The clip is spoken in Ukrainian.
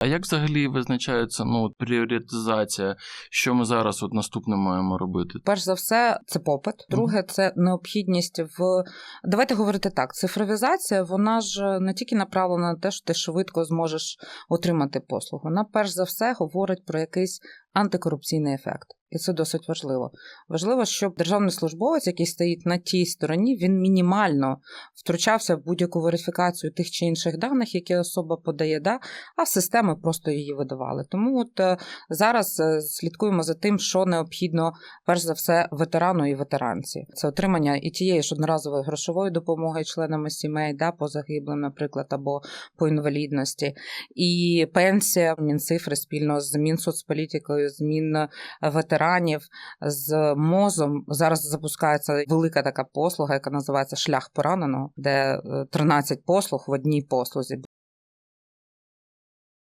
А як взагалі визначається ну от пріоритизація? Що ми зараз от наступне маємо робити? Перш за все, це попит. Друге, це необхідність в давайте говорити так. Цифровізація вона ж не тільки направлена на те, що ти швидко зможеш отримати послугу. Вона перш за все говорить про якийсь антикорупційний ефект. І це досить важливо. Важливо, щоб державний службовець, який стоїть на тій стороні, він мінімально втручався в будь-яку верифікацію тих чи інших даних, які особа подає, да, а системи просто її видавали. Тому от е, зараз е, слідкуємо за тим, що необхідно перш за все ветерану і ветеранці. Це отримання і тієї ж одноразової грошової допомоги членами сімей, да, по загиблим, наприклад, або по інвалідності, і пенсія, мінцифри спільно з Мінсоцполітикою, з змін ветеранів, з мозом. Зараз запускається велика така послуга, яка називається Шлях пораненого, де е, 13 послуг в одній послузі